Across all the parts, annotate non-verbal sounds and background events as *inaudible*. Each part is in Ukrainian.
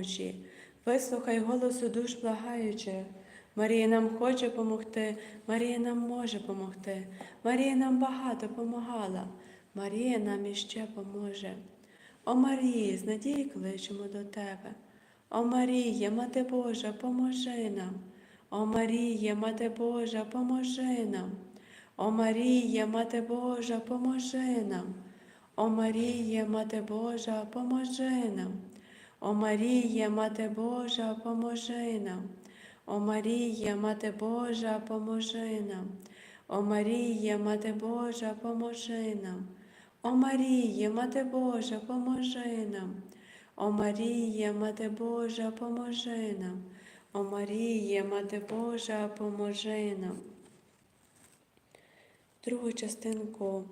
помочі. Вислухай голосу душ благаючих. Марія нам хоче помогти, Марія нам може помогти. Марія нам багато помагала, Марія нам іще поможе. О Марії, з надії кличемо до тебе. О Марія, Мати Божа, поможи нам. О Марія, Мати Божа, поможи нам. О Марія, Мати Божа, поможи нам. О Марія, Мати Божа, поможи нам. О Марія, Мати Божа, поможи нам. О Марія, Мати Божа, поможи нам. О Марія, Мати Божа, поможи нам. О Марія, Мати Божа, поможи нам. О Марія, Мати Божа, поможи нам. О Марія, Мати Божа, поможи нам. Другу частинку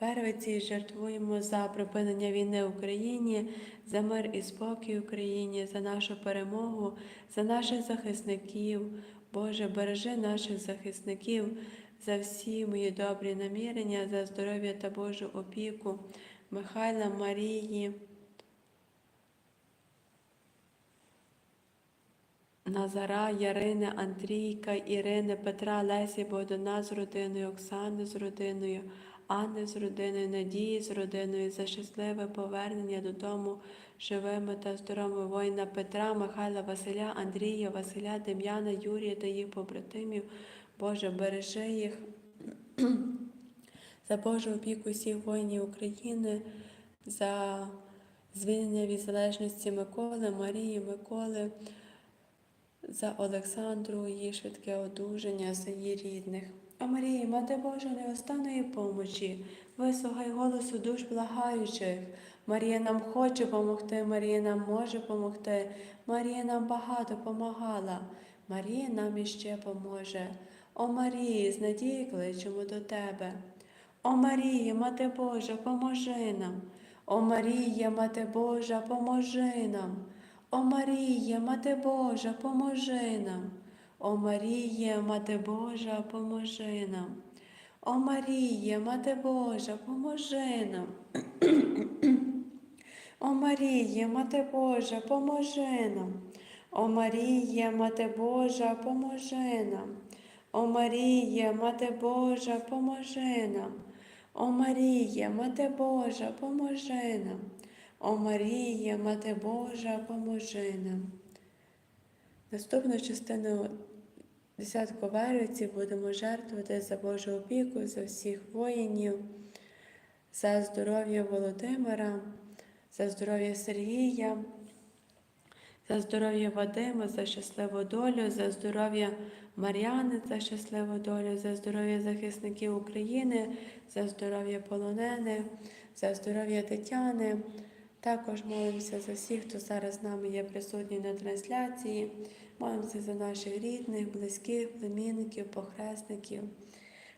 Первиці жертвуємо за припинення війни в Україні, за мир і спокій в Україні, за нашу перемогу, за наших захисників. Боже, бережи наших захисників за всі мої добрі намірення, за здоров'я та Божу опіку Михайла Марії. Назара, Ярини, Андрійка, Ірини, Петра, Лесі, Богдана з родиною, Оксани з родиною, Анни з родиною, Надії з родиною, за щасливе повернення додому живими та здоровими воїна Петра, Михайла, Василя, Андрія, Василя, Дем'яна, Юрія та їх побратимів. Боже, бережи їх за Божу опіку всіх воїнів України, за звільнення від залежності Миколи, Марії, Миколи за Олександру, її швидке одужання, за її рідних. О Марії, Мати Божа неостанної помочі, вислухай голосу душ благаючих. Марія нам хоче помогти, Марія нам може помогти, Марія нам багато помагала, Марія нам іще поможе. О Марії, з надії кличемо до тебе. О Марія, Мати Божа, поможи нам. О Марія, Мати Божа, поможи нам. О Марія, Мати Божа, поможи нам. О Марія, Мати Божа, поможи нам. О Марія, Мати Божа, поможи нам. О Марія, Мати Божа, поможи нам. О Марія, Мати Божа, поможи нам. О Марія, Мати Божа, поможи нам. О Марія, Мати Божа, поможи нам. О Марія, Мати Божа, поможи нам. Наступну частину десятку вервиці будемо жертвувати за Божу опіку, за всіх воїнів, за здоров'я Володимира, за здоров'я Сергія, за здоров'я Вадима, за щасливу долю, за здоров'я Мар'яни, за щасливу долю, за здоров'я захисників України, за здоров'я полонених, за здоров'я Тетяни. Також молимося за всіх, хто зараз з нами є присутній на трансляції. Молимося за наших рідних, близьких, племінників, похресників.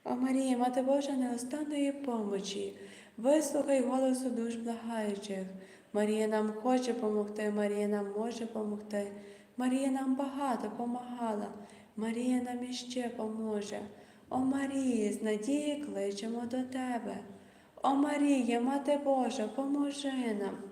О Марія, Мати Божа неостанної помочі, вислухай голосу душ благаючих. Марія нам хоче помогти, Марія нам може помогти. Марія нам багато помагала, Марія нам іще поможе. О Марії, з надії кличемо до тебе. О Марія, Мати Божа, поможи нам.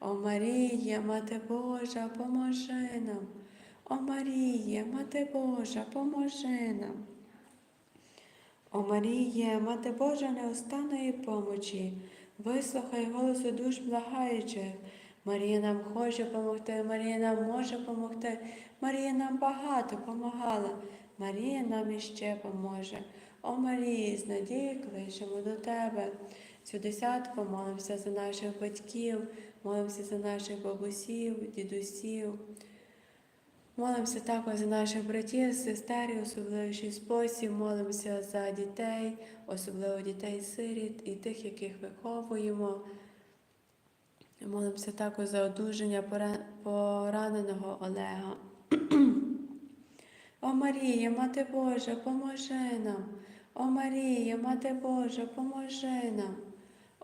О Марія, Мати Божа, поможи нам. О Марія, Мати Божа, поможи нам. О Марія, Мати Божа неостанної помочі, вислухай голосу душ благаючих. Марія нам хоче помогти, Марія нам може помогти, Марія нам багато помагала, Марія нам іще поможе. О Марії, з надії кличемо до тебе. Цю десятку молимося за наших батьків, молимося за наших бабусів, дідусів. Молимося також за наших братів, сестер, і особливіший спосіб, молимося за дітей, особливо дітей-сиріт і тих, яких виховуємо. Молимося також за одужання пораненого Олега. *clears throat* О Марія, Мати Божа, поможи нам. О Марія, Мати Божа, поможи нам.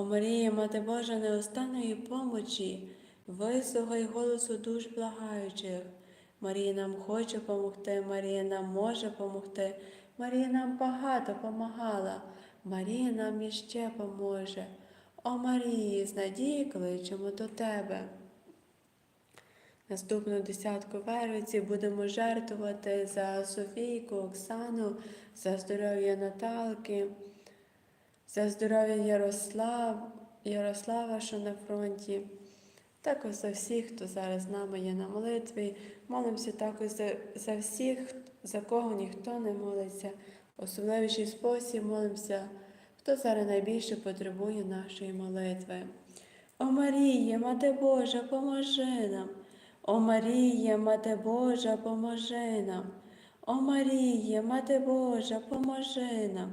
О Марія, Мати Божа, неостанної помочі, вислухай голосу душ благаючих. Марія нам хоче помогти, Марія нам може помогти, Марія нам багато помагала, Марія нам іще поможе. О Марії, з надії кличемо до Тебе. Наступну десятку вервиці будемо жертвувати за Софійку, Оксану, за здоров'я Наталки, за здоров'я Ярослав, Ярослава, що на фронті. Також за всіх, хто зараз з нами є на молитві. Молимося також за, за всіх, за кого ніхто не молиться. Особливіший спосіб молимося, хто зараз найбільше потребує нашої молитви. О Марія, Мати Божа, поможи нам. О Марія, Мати Божа, поможи нам. О Марія, Мати Божа, поможи нам.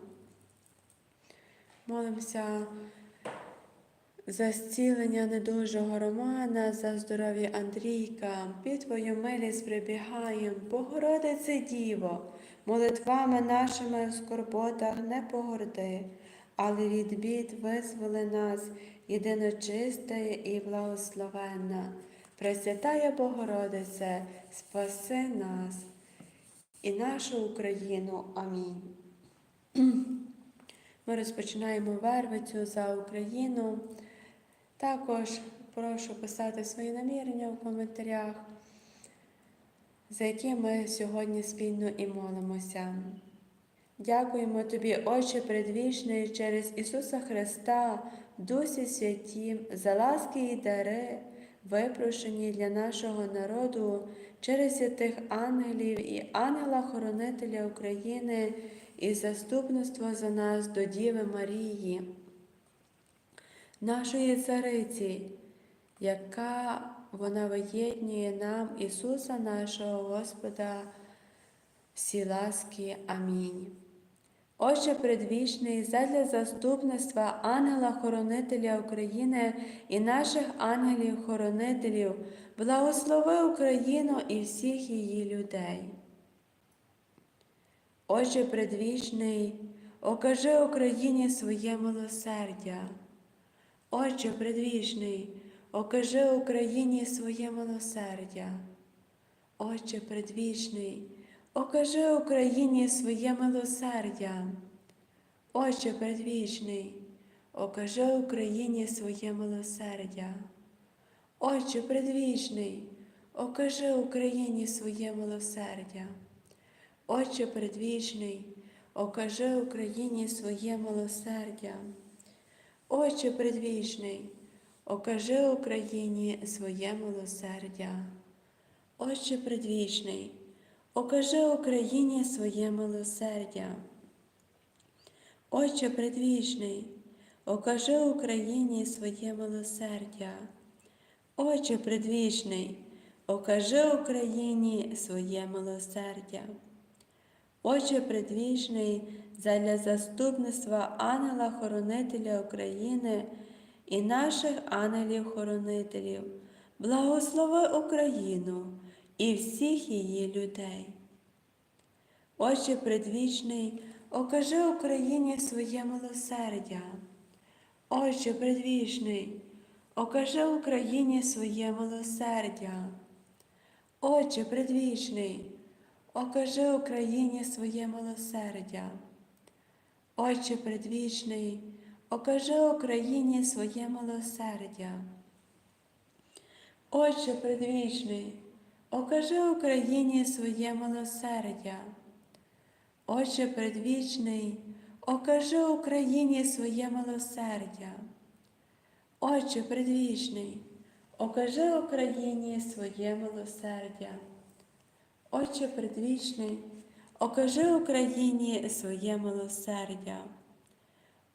Молимося за зцілення недужого Романа, за здоров'я Андрійка, під Твою милість прибігаєм, Богородице Діво, молитвами нашими в скорботах не погорди, але від бід визволи нас, єдиночистає і благословенна. Пресвятая Богородице, спаси нас і нашу Україну. Амінь. Ми розпочинаємо вервицю за Україну. Також прошу писати свої намірення в коментарях, за які ми сьогодні спільно і молимося. Дякуємо Тобі, Отче предвічний, через Ісуса Христа, Дусі Святі, за ласки і дари, випрошені для нашого народу через святих ангелів і ангела-хоронителя України і заступництво за нас до Діви Марії, нашої цариці, яка вона виєднує нам Ісуса нашого Господа, всі ласки. Амінь. Отче предвічний, задля заступництва ангела-хоронителя України і наших ангелів-хоронителів, благослови Україну і всіх її людей. Отче предвічний, окажи Україні своє милосердя. Отче предвічний, окажи Україні своє милосердя. Отче предвічний, окажи Україні своє милосердя. Отче предвічний, окажи Україні своє милосердя. Отче предвічний, окажи Україні своє милосердя. Отче предвічний, окажи Україні своє милосердя. Отче предвічний, окажи Україні своє милосердя. Отче предвічний, окажи Україні своє милосердя. Отче предвічний, окажи Україні своє милосердя. Отче предвічний, окажи Україні своє милосердя. Отче предвічний, задля заступництва ангела-хоронителя України і наших ангелів-хоронителів, благослови Україну і всіх її людей. Отче предвічний, окажи Україні своє милосердя. Отче предвічний, окажи Україні своє милосердя. Отче предвічний, окажи Україні своє милосердя. Отче предвічний, окажи Україні своє милосердя. Отче предвічний, окажи Україні своє милосердя. Отче предвічний, окажи Україні своє милосердя. Отче предвічний, окажи Україні своє милосердя. Отче предвічний, окажи Україні своє милосердя.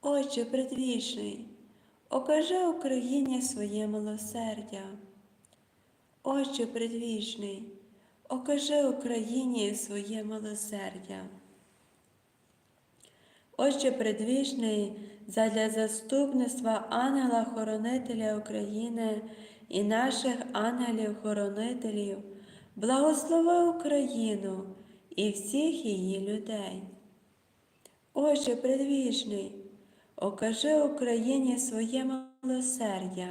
Отче предвічний, окажи Україні своє милосердя. Отче предвічний, окажи Україні своє милосердя. Отче предвічний, задля заступництва ангела-хоронителя України і наших ангелів-хоронителів, благослови Україну і всіх її людей. Отче предвічний, окажи Україні своє милосердя.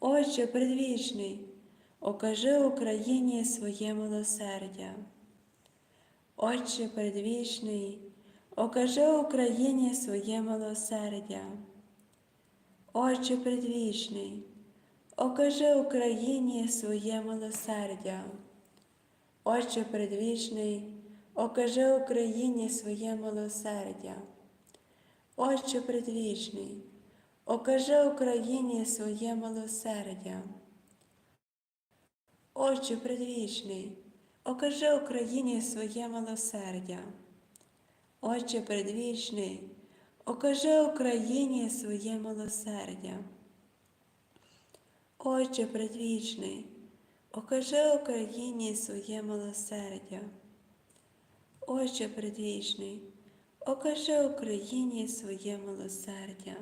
Отче предвічний, окажи Україні своє милосердя. Отче предвічний, окажи Україні своє милосердя. Отче предвічний, окажи Україні своє милосердя. Отче предвічний, окажи Україні своє милосердя. Отче предвічний, окажи Україні своє милосердя. Отче предвічний, окажи Україні своє милосердя. Отче предвічний, окажи Україні своє милосердя. Отче предвічний, окажи Україні своє милосердя. Отче предвічний, окажи Україні своє милосердя.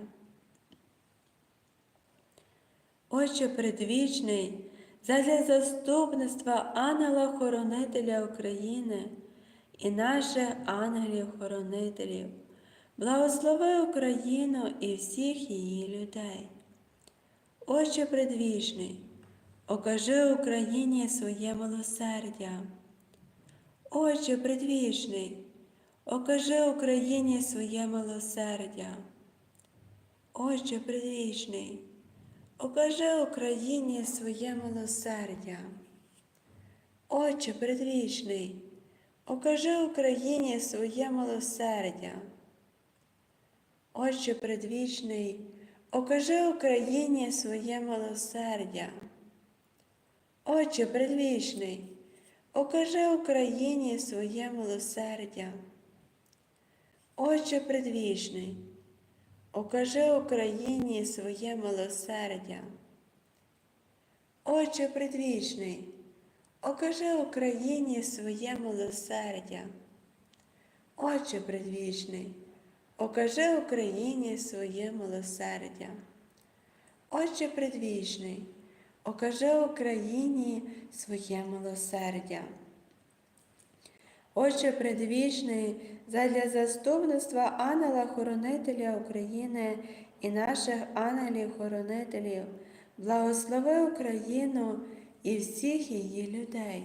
Отче предвічний, задля заступництва ангела-хоронителя України і наших ангелів-хоронителів, благослови Україну і всіх її людей. Отче предвічний, окажи Україні своє милосердя. Отче предвічний, окажи Україні своє милосердя. Отче предвічний, окажи Україні своє милосердя. Отче предвічний, окажи Україні своє милосердя. Отче предвічний, окажи Україні своє милосердя. Отче предвічний, окажи Україні своє милосердя. Отче предвічний, окажи Україні своє милосердя. Отче предвічний, окажи Україні своє милосердя. Отче предвічний, окажи Україні своє милосердя. Отче предвічний, окажи Україні своє милосердя. Отче предвічний, задля заступництва ангела-хоронителя України і наших ангелів-хоронителів, благослови Україну і всіх її людей.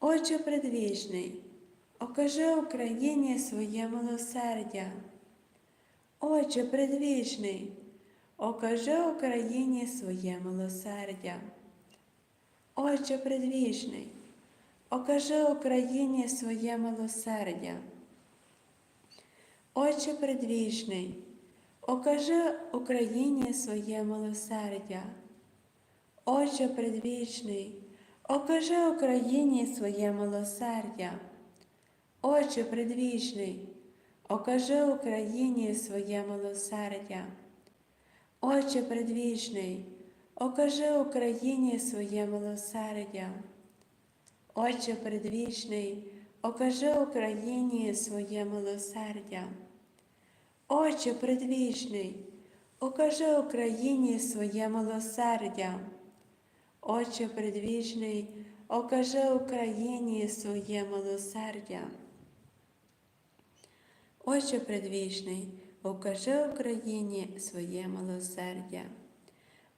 Отче предвічний, окажи Україні своє милосердя. Отче предвічний, окажи Україні своє милосердя. Отче предвічний, окажи Україні своє милосердя. Отче предвічний, окажи Україні своє милосердя. Отче предвічний, окажи Україні своє милосердя. Отче предвічний, окажи Україні своє милосердя. Отче предвічний, окажи Україні своє милосердя. Отче предвічний, окажи Україні своє милосердя. Отче предвічний, окажи Україні своє милосердя. Отче предвічний, окажи Україні своє милосердя. Отче предвічний, окажи Україні своє милосердя.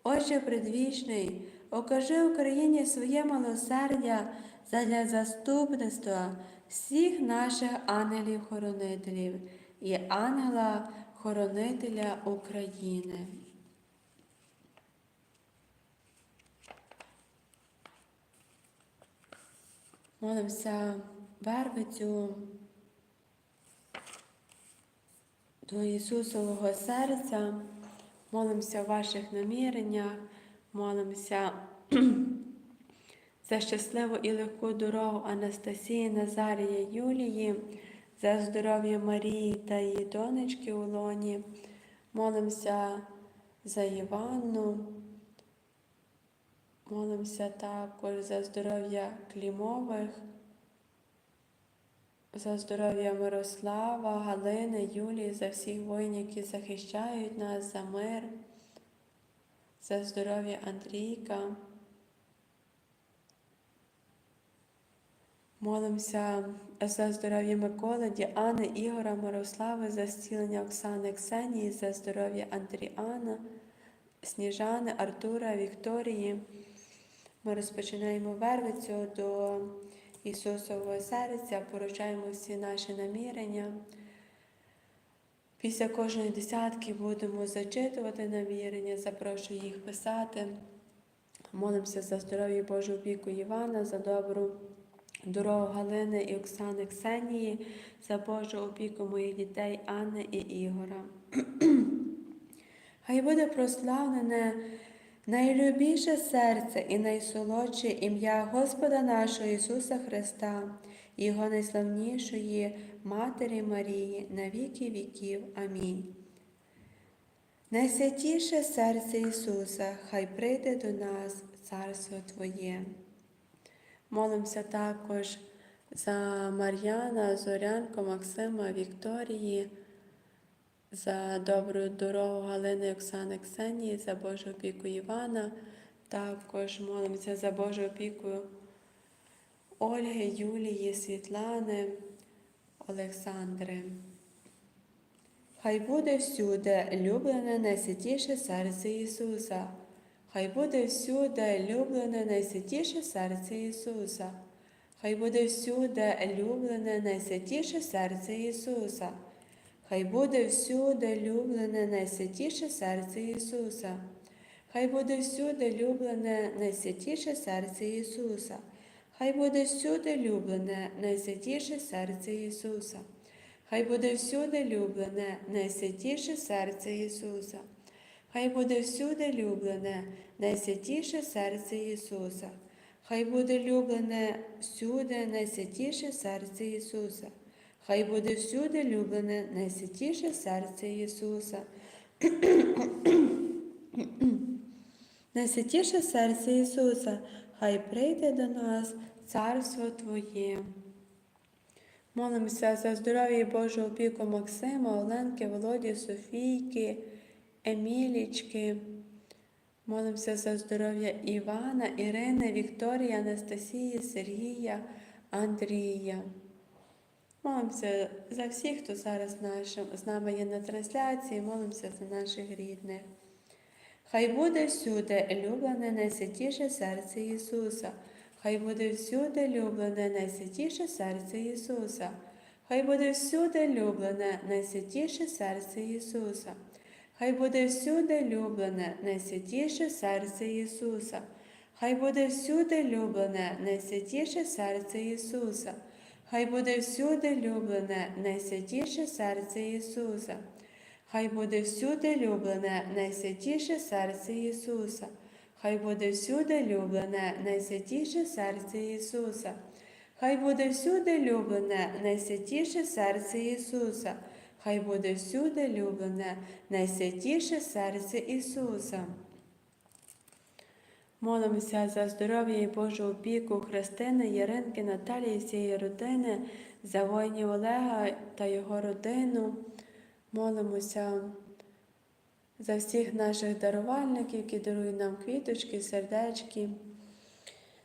Отче предвічний, окажи Україні своє милосердя задля заступництва всіх наших ангелів-хоронителів і ангела-хоронителя України. Молимося вервицю до Ісусового серця, молимося в ваших наміреннях, молимося *clears throat* за щасливу і легку дорогу Анастасії, Назарія, Юлії, за здоров'я Марії та її донечки у лоні. Молимося за Іванну. Молимося також за здоров'я Клімових, за здоров'я Мирослава, Галини, Юлії, за всіх воїнів, які захищають нас, за мир, за здоров'я Андрійка. Молимося за здоров'я Миколи, Діани, Ігора, Мирослави, за зцілення Оксани Ксенії, за здоров'я Андріана, Сніжани, Артура, Вікторії. Ми розпочинаємо вервицю до Ісусового серця, поручаємо всі наші намірення. Після кожної десятки будемо зачитувати намірення, запрошую їх писати. Молимося за здоров'я Божу опіку Івана, за добру дорогу Галини і Оксани Ксенії, за Божу опіку моїх дітей Анни і Ігора. *clears throat* Хай буде прославлене найлюбіше серце і найсолодше ім'я Господа нашого Ісуса Христа, Його найславнішої Матері Марії, на віки віків. Амінь. Найсвятіше серце Ісуса, хай прийде до нас Царство Твоє. Молимося також за Мар'яна, Зорянко, Максима, Вікторії, за добру дорогу Галини Оксани Ксенії, за Божу опіку Івана. Також молимося за Божу опіку Ольги, Юлії, Світлани, Олександри. Хай буде всюди люблене найсвятіше серце Ісуса. Хай буде всюди люблене найсвятіше серце Ісуса. Хай буде всюди люблене найсвятіше серце Ісуса. Хай буде всюди люблене найсвятіше серце Ісуса. Хай буде всюди люблене найсвятіше серце Ісуса. Хай буде всюди люблене найсвятіше серце Ісуса. Хай буде всюди люблене найсвятіше серце Ісуса. Хай буде всюди люблене найсвятіше серце Ісуса. Хай буде люблене всюди найсвятіше серце Ісуса. Хай буде всюди люблене найсвятіше серце Ісуса. Найсвятіше серце Ісуса, хай прийде до нас Царство Твоє. Молимося за здоров'я і Божу опіку Максима, Оленки, Володі, Софійки, Емілічки. Молимося за здоров'я Івана, Ірини, Вікторії, Анастасії, Сергія, Андрія. Молимося за всіх, хто зараз з нами є на трансляції, молимося за наших рідних. Хай буде всюди люблене найсвятіше серце Ісуса. Хай буде всюди люблене найсвятіше серце Ісуса. Хай буде всюди люблене найсвятіше серце Ісуса. Хай буде всюди люблене найсвятіше серце Ісуса. Хай буде всюди люблене найсвятіше серце Ісуса. Хай буде всюди люблене найсвятіше серце Ісуса. Хай буде всюди люблене найсвятіше серце Ісуса. Хай буде всюди люблене найсвятіше серце Ісуса. Хай буде всюди люблене найсвятіше серце Ісуса. Хай буде всюди люблене найсвятіше серце Ісуса. Молимося за здоров'я і Божу опіку Христини, Яринки, Наталії, всієї родини, за воїнів Олега та його родину. Молимося за всіх наших дарувальників, які дарують нам квіточки, сердечки.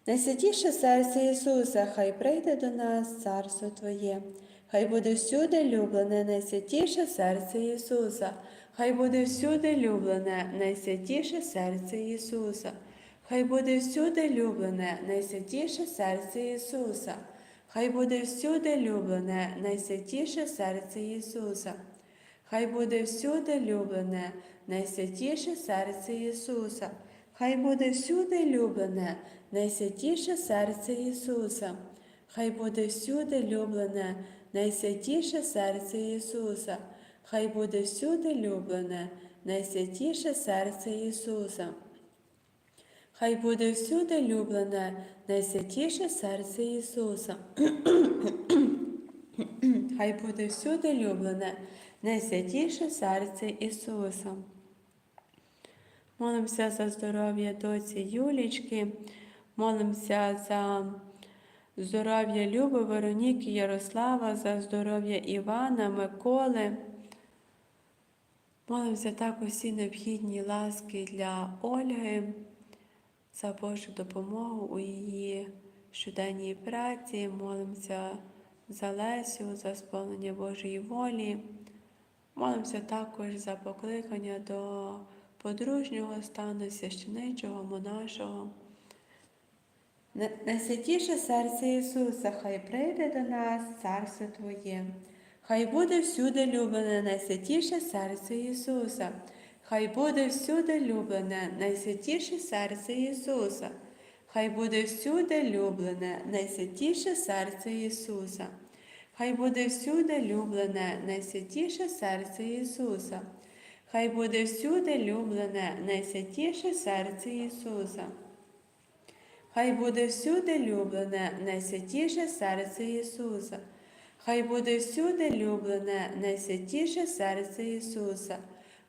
Найсвятіше серце Ісуса, хай прийде до нас Царство Твоє, хай буде всюди люблене найсвятіше серце Ісуса, хай буде всюди люблене найсвятіше серце Ісуса. Хай буде всюди люблене найсвятіше серце Ісуса. Хай буде всюди люблене найсвятіше серце Ісуса. Хай буде всюди люблене найсвятіше серце Ісуса. Хай буде всюди люблене найсвятіше серце Ісуса. Хай буде всюди люблене найсвятіше серце Ісуса. Хай буде всюди люблене найсвятіше серце Ісуса. Хай буде всюди люблене найсвятіше серце Ісуса. *clears throat* Хай буде всюди люблене найсвятіше серце Ісуса. Молимося за здоров'я доці Юлічки, молимося за здоров'я Люби, Вероніки, Ярослава, за здоров'я Івана, Миколи. Молимося так усі необхідні ласки для Ольги, за Божу допомогу у її щоденній праці. Молимося за Лесю, за сповнення Божої волі. Молимося також за покликання до подружнього стану священичого, монашого. На- Найсвятіше серце Ісуса, хай прийде до нас царство Твоє. Хай буде всюди люблене найсвятіше серце Ісуса. Хай буде всюди люблене найсвятіше серце Ісуса. Хай буде всюди люблене найсвятіше серце Ісуса. Хай буде всюди люблене найсвятіше серце Ісуса. Хай буде всюди люблене найсвятіше серце Ісуса. Хай буде всюди люблене найсвятіше серце Ісуса. Хай буде всюди люблене найсвятіше серце Ісуса.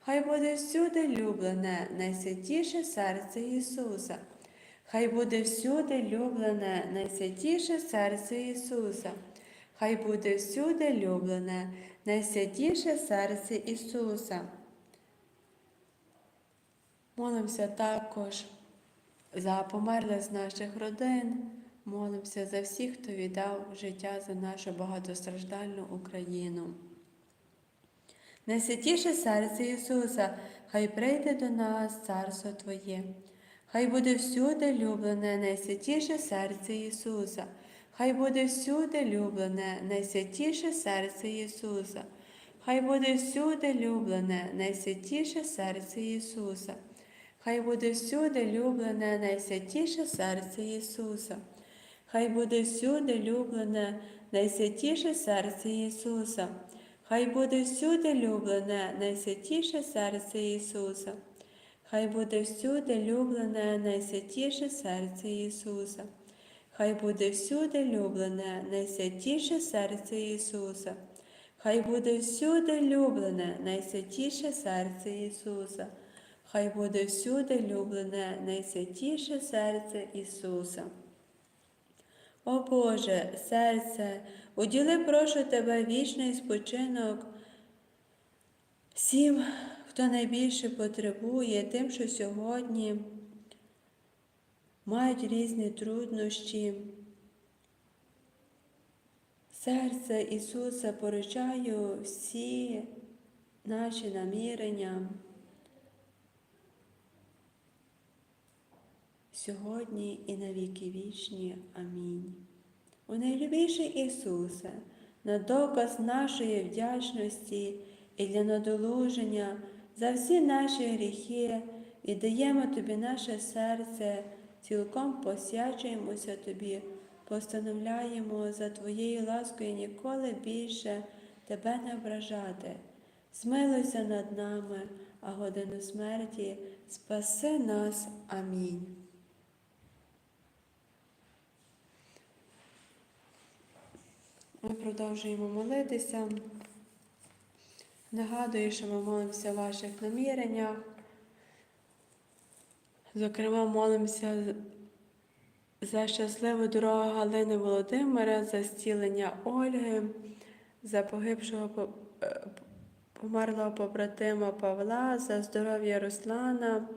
Хай буде всюди люблене найсвятіше серце Ісуса. Хай буде всюди люблене найсвятіше серце Ісуса. Хай буде всюди люблене найсвятіше серце Ісуса. Молимося також за померлих з наших родин. Молимося за всіх, хто віддав життя за нашу багатостраждальну Україну. Найсвятіше серце Ісуса, хай прийде до нас царство Твоє. Хай буде всюди люблене найсвятіше серце Ісуса. Хай буде всюди люблене найсвятіше серце Ісуса. Хай буде всюди люблене найсвятіше серце Ісуса. Хай буде всюди люблене найсвятіше серце Ісуса. Хай буде всюди люблене найсвятіше серце Ісуса. Хай буде всюди люблене найсвятіше серце Ісуса. Хай буде всюди люблене найсвятіше серце Ісуса. Хай буде всюди люблене найсвятіше серце Ісуса. Хай буде всюди люблене найсвятіше серце Ісуса. Хай буде всюди люблене найсвятіше серце Ісуса. О Боже, серце, уділи, прошу тебе вічний спочинок всім, хто найбільше потребує, тим, що сьогодні мають різні труднощі. Серце Ісуса поручаю всі наші намірення. сьогодні і на віки вічні. Амінь. У найлюбіший Ісусе, на доказ нашої вдячності і для надолуження за всі наші гріхи віддаємо Тобі наше серце, цілком посвячуємося Тобі, постановляємо за Твоєю ласкою ніколи більше Тебе не ображати. Змилуйся над нами, а годину смерті спаси нас. Амінь. Ми продовжуємо молитися. Нагадую, що ми молимося в ваших наміреннях. Зокрема, молимося за щасливу дорогу Галини Володимира, за зцілення Ольги, за погибшого е, померлого побратима Павла, за здоров'я Руслана.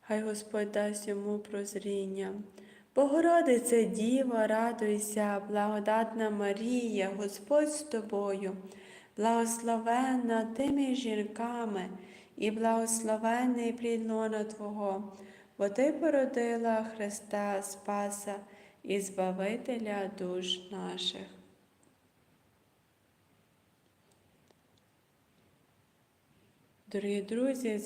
Хай Господь дасть йому прозріння. Богородице Діва, радуйся, благодатна Марія, Господь з тобою, благословенна ти між жінками, і благословенний плід лона Твого, бо Ти породила Христа Спаса і Збавителя душ наших. Дорогі друзі,